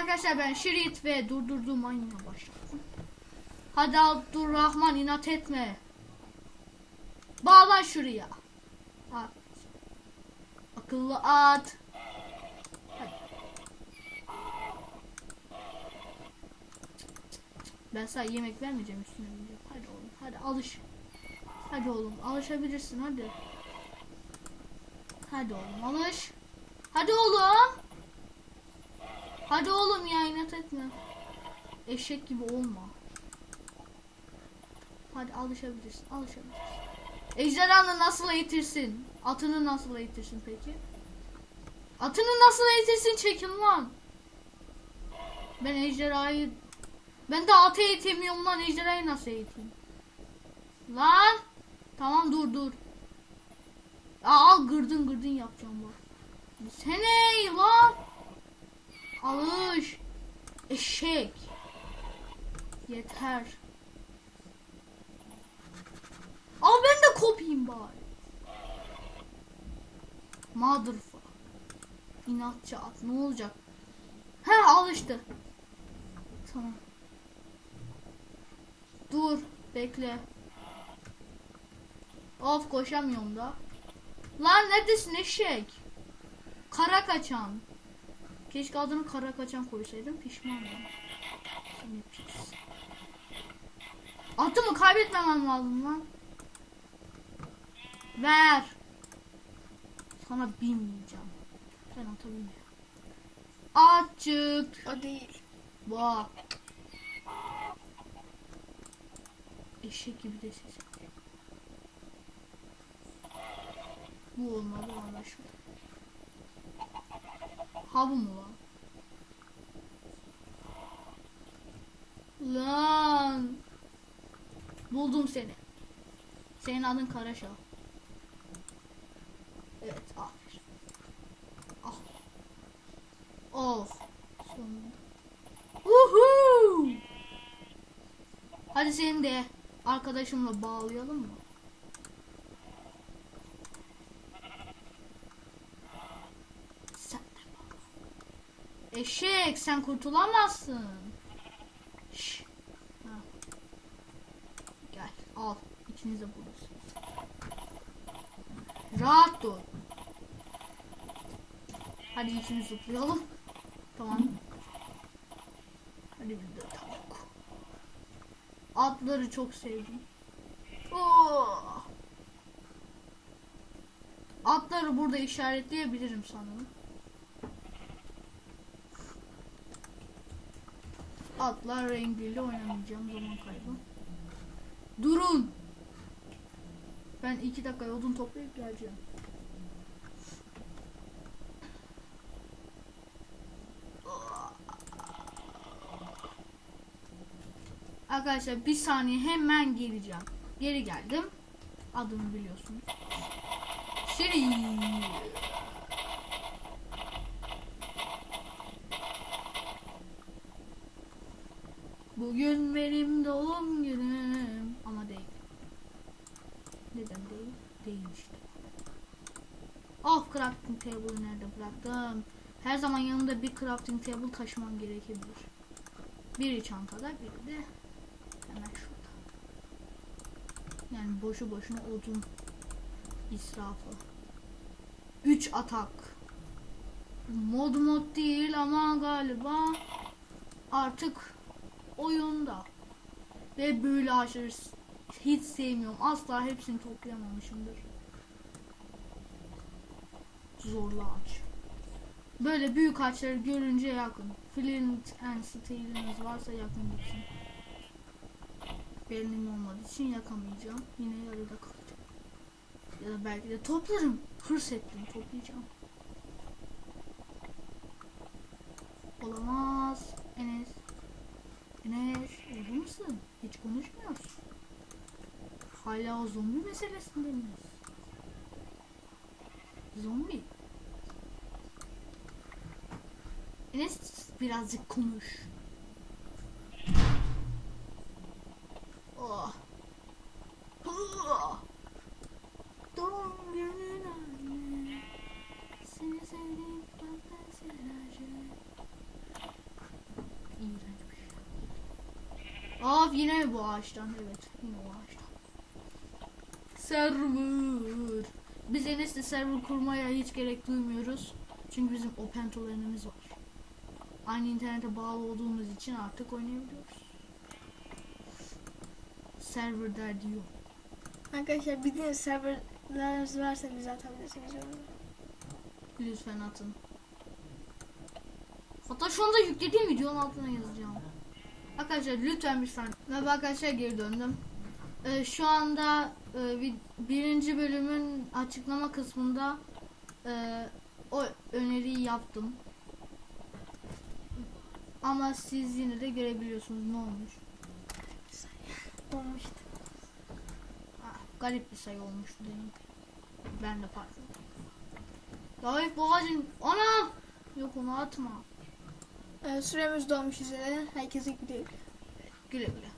arkadaşlar ben Şirit ve durdurduğum oyuna başladım. Hadi Abdurrahman inat etme. Bağlan şuraya. At. Akıllı at. Hadi. Ben sana yemek vermeyeceğim üstüne. Hadi oğlum hadi alış. Hadi oğlum alışabilirsin hadi. Hadi oğlum alış. Hadi oğlum. Hadi oğlum ya inat etme. Eşek gibi olma. Hadi alışabilirsin alışabilirsin. Ejderhanı nasıl eğitirsin? Atını nasıl eğitirsin peki? Atını nasıl eğitirsin çekin lan. Ben ejderhayı... Ben de atı eğitemiyorum lan ejderhayı nasıl eğiteyim? Lan! Tamam dur dur. Aa, gırdın gırdın yapacağım bak. Sene! Alış! Eşek! Yeter. Al ben de kopayım bari. Motherfuck. İnatçı at. Ne olacak? He alıştı. Tamam. Dur. Bekle. Of koşamıyorum da. Lan neredesin eşek? Kara kaçan. Keşke adını kara kaçan koysaydım pişmanım. Seni pis. Atımı kaybetmemem lazım lan. Ver. Sana binmeyeceğim. Sen ata binme. Açık. O değil. Bak. Eşek gibi de ses. Bu olmalı anlaşıldı. Ha bu mu lan? Lan. Buldum seni. Senin adın Karaşa. Evet aferin. Ah. Oh. Sonunda. Uhu. Hadi seni de arkadaşımla bağlayalım mı? Sen de bağla. Eşek sen kurtulamazsın. Şş. Gel al. İkiniz de bulursunuz. Rahat dur. Hadi ikimiz zıplayalım. Tamam. Hadi bir de tavuk. Atları çok sevdim. Oo. Atları burada işaretleyebilirim sanırım. Atlar rengiyle oynamayacağım zaman kaybı. Durun. Ben iki dakika odun toplayıp geleceğim. Arkadaşlar bir saniye hemen geleceğim. Geri geldim. Adımı biliyorsunuz. Siri. Bugün benim doğum günüm. Ama değil. Neden değil? Değil işte. Of crafting table nerede bıraktım? Her zaman yanımda bir crafting table taşımam gerekebilir. Biri çantada, biri de hemen şurada. Yani boşu boşuna odun israfı. 3 atak. Mod mod değil ama galiba artık oyunda. Ve böyle s- hiç sevmiyorum. Asla hepsini toplayamamışımdır. Zorlu ağaç. Böyle büyük ağaçları görünce yakın. Flint and Steel'iniz varsa yakın gitsin. Benim olmadığı için yakamayacağım. Yine yarıda kalacağım. Ya da belki de toplarım. Hırs ettim toplayacağım. Olamaz. Enes. Orada mısın? Hiç konuşmuyorsun. Hala o zombi meselesinde miyiz? Zombi. Enes birazcık konuş. Oh. Oh. Of yine bu ağaçtan? Evet yine bu ağaçtan. Server. Biz en iyisi server kurmaya hiç gerek duymuyoruz. Çünkü bizim open tolerimiz var. Aynı internete bağlı olduğumuz için artık oynayabiliyoruz. Server derdi yok. Arkadaşlar bildiğiniz serverleriniz varsa bize atabilirsiniz yorumlara. Lütfen atın. Hatta şu anda yüklediğim videonun altına yazacağım. Arkadaşlar lütfen bir saniye. Merhaba arkadaşlar geri döndüm. Ee, şu anda e, birinci bölümün açıklama kısmında e, o öneriyi yaptım. Ama siz yine de görebiliyorsunuz ne olmuş. Olmuştu. Ah, garip bir sayı olmuştu benim. Ben de farkındayım. Ya hep bu ağacın... Ana! Yok onu atma. Ee, süremiz dolmuş üzere. Herkese güle güle. Güle güle.